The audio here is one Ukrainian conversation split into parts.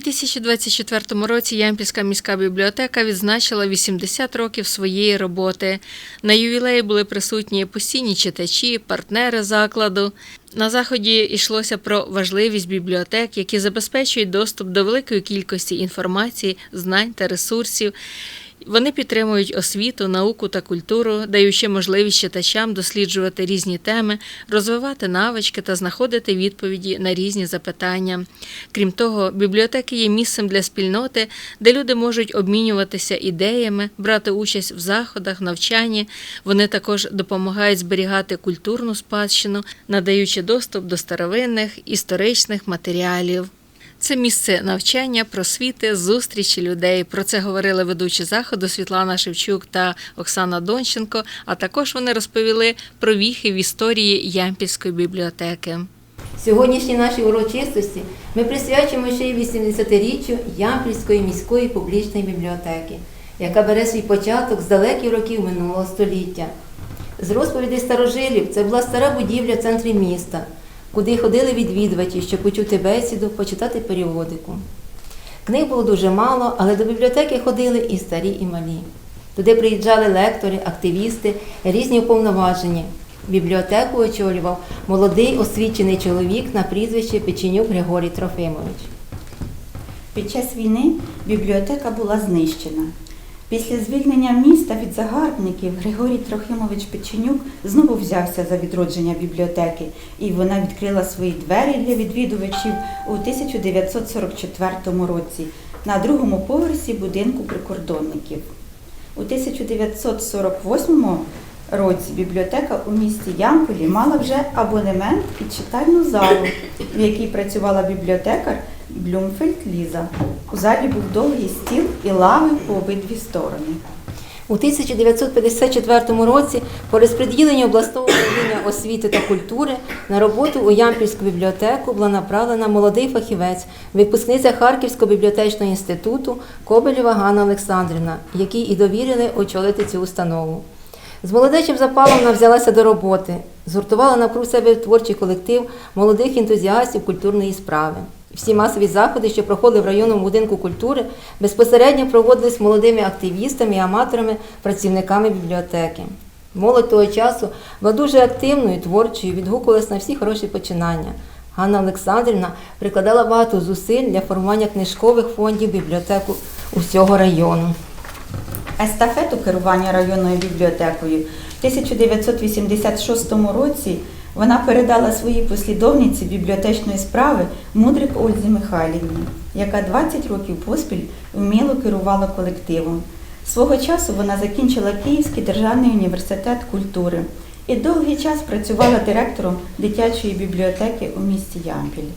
2024 році Ямпільська міська бібліотека відзначила 80 років своєї роботи. На ювілеї були присутні постійні читачі, партнери закладу. На заході йшлося про важливість бібліотек, які забезпечують доступ до великої кількості інформації, знань та ресурсів. Вони підтримують освіту, науку та культуру, даючи можливість читачам досліджувати різні теми, розвивати навички та знаходити відповіді на різні запитання. Крім того, бібліотеки є місцем для спільноти, де люди можуть обмінюватися ідеями, брати участь в заходах, навчанні. Вони також допомагають зберігати культурну спадщину, надаючи доступ до старовинних історичних матеріалів. Це місце навчання, просвіти, зустрічі людей. Про це говорили ведучі заходу Світлана Шевчук та Оксана Донченко. А також вони розповіли про віхи в історії Ямпільської бібліотеки. Сьогоднішній нашій урочистості ми присвячуємо ще й 80-річчю Ямпільської міської публічної бібліотеки, яка бере свій початок з далеких років минулого століття. З розповідей старожилів це була стара будівля в центрі міста, куди ходили відвідувачі, щоб почути бесіду, почитати періодику. Книг було дуже мало, але до бібліотеки ходили і старі, і малі. Туди приїжджали лектори, активісти, різні уповноважені. Бібліотеку очолював молодий освічений чоловік на прізвище Печенюк Григорій Трофимович. Під час війни бібліотека була знищена. Після звільнення міста від загарбників Григорій Трохимович Печенюк знову взявся за відродження бібліотеки, і вона відкрила свої двері для відвідувачів у 1944 році на другому поверсі будинку прикордонників. У 1948 році бібліотека у місті Ямполі мала вже абонемент під читальну залу, в якій працювала бібліотекар Блюмфельд Ліза. У залі був довгий стіл і лави по обидві сторони. У 1954 році по розподіленню обласного управління освіти та культури на роботу у Ямпільську бібліотеку була направлена молодий фахівець, випускниця Харківського бібліотечного інституту Кобелєва Ганна Олександрівна, якій і довірили очолити цю установу. З молодечим запалом вона взялася до роботи, згуртувала навкруг себе творчий колектив молодих ентузіастів культурної справи. Всі масові заходи, що проходили в районному будинку культури, безпосередньо проводились молодими активістами і аматорами, працівниками бібліотеки. Молодь того часу була дуже активною, творчою, відгукувалась на всі хороші починання. Ганна Олександрівна прикладала багато зусиль для формування книжкових фондів бібліотеку усього району. Естафету керування районною бібліотекою в 1986 році вона передала своїй послідовниці бібліотечної справи Мудрик Ользі Михайлівні, яка 20 років поспіль вміло керувала колективом. Свого часу вона закінчила Київський державний університет культури і довгий час працювала директором дитячої бібліотеки у місті Ямпіль.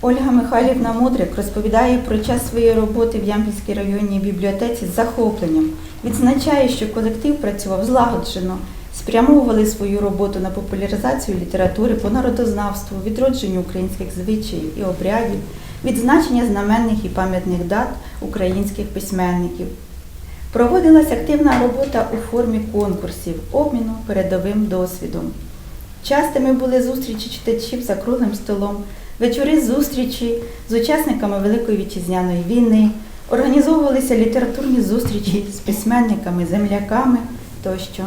Ольга Михайлівна Мудрик розповідає про час своєї роботи в Ямпільській районній бібліотеці з захопленням. Відзначає, що колектив працював злагоджено, спрямовували свою роботу на популяризацію літератури по народознавству, відродженню українських звичаїв і обрядів, відзначення знаменних і пам'ятних дат українських письменників. Проводилась активна робота у формі конкурсів, обміну передовим досвідом. Частими були зустрічі читачів за круглим столом, вечори зустрічі з учасниками Великої вітчизняної війни, організовувалися літературні зустрічі з письменниками, земляками тощо.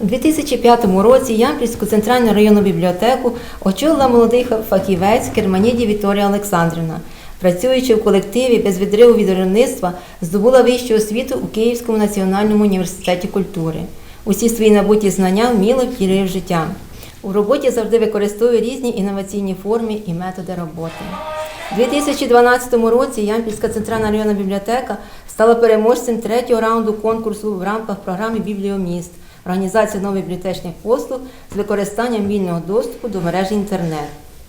У 2005 році Ямпільську центральну районну бібліотеку очолила молодий фахівець Керманіді Вікторія Олександрівна. Працюючи в колективі без відриву від виробництва, здобула вищу освіту у Київському національному університеті культури. Усі свої набуті знання вміло втілює в життя. У роботі завжди використовує різні інноваційні форми і методи роботи. У 2012 році Ямпільська центральна районна бібліотека стала переможцем третього раунду конкурсу в рамках програми Бібліоміст організація нових бібліотечних послуг з використанням вільного доступу до мережі інтернет.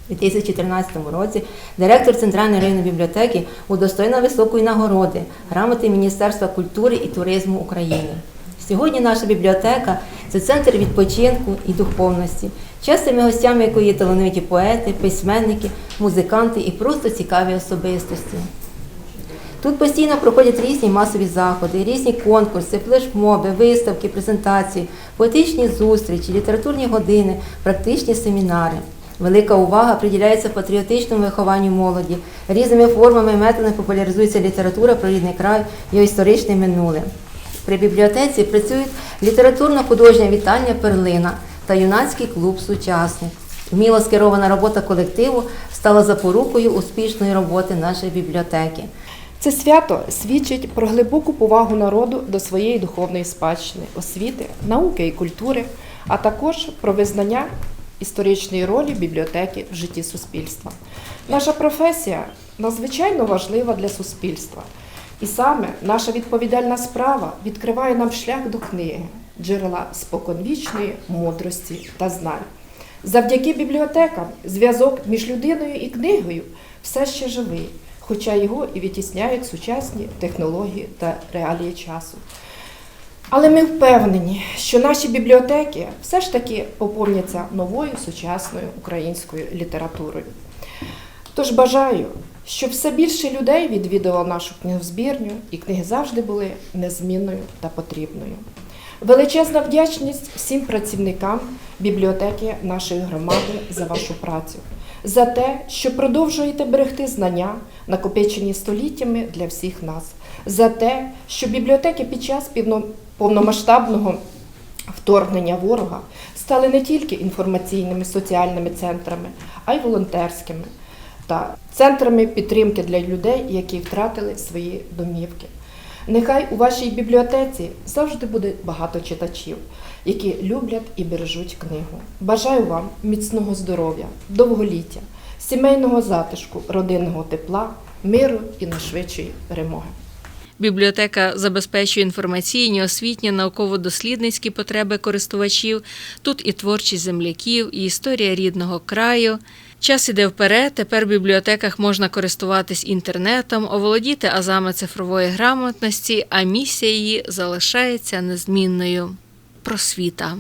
У 2014 році директор Центральної районної бібліотеки удостоєна високої нагороди грамоти Міністерства культури і туризму України. Сьогодні наша бібліотека це центр відпочинку і духовності, частими гостями якої є талановиті поети, письменники, музиканти і просто цікаві особистості. Тут постійно проходять різні масові заходи, різні конкурси, флешмоби, виставки, презентації, поетичні зустрічі, літературні години, практичні семінари. Велика увага приділяється патріотичному вихованню молоді. Різними формами методами популяризується література про рідний край, його історичне минуле. При бібліотеці працюють літературно-художнє вітання Перлина та юнацький клуб Сучасник. Вміло скерована робота колективу стала запорукою успішної роботи нашої бібліотеки. Це свято свідчить про глибоку повагу народу до своєї духовної спадщини, освіти, науки і культури, а також про визнання історичної ролі бібліотеки в житті суспільства. Наша професія надзвичайно важлива для суспільства, і саме наша відповідальна справа відкриває нам шлях до книги, джерела споконвічної мудрості та знань. Завдяки бібліотекам зв'язок між людиною і книгою все ще живий, хоча його і відтісняють сучасні технології та реалії часу. Але ми впевнені, що наші бібліотеки все ж таки поповняться новою сучасною українською літературою. Тож бажаю, щоб все більше людей відвідувало нашу книгозбірню, і книги завжди були незмінною та потрібною. Величезна вдячність всім працівникам бібліотеки нашої громади за вашу працю, за те, що продовжуєте берегти знання, накопичені століттями для всіх нас, за те, що бібліотеки під час повномасштабного вторгнення ворога стали не тільки інформаційними соціальними центрами, а й волонтерськими та центрами підтримки для людей, які втратили свої домівки. Нехай у вашій бібліотеці завжди буде багато читачів, які люблять і бережуть книгу. Бажаю вам міцного здоров'я, довголіття, сімейного затишку, родинного тепла, миру і найшвидшої перемоги. Бібліотека забезпечує інформаційні, освітні, науково-дослідницькі потреби користувачів. Тут і творчість земляків, і історія рідного краю. Час іде вперед. Тепер в бібліотеках можна користуватись інтернетом, оволодіти азами цифрової грамотності, а місія її залишається незмінною. Просвіта.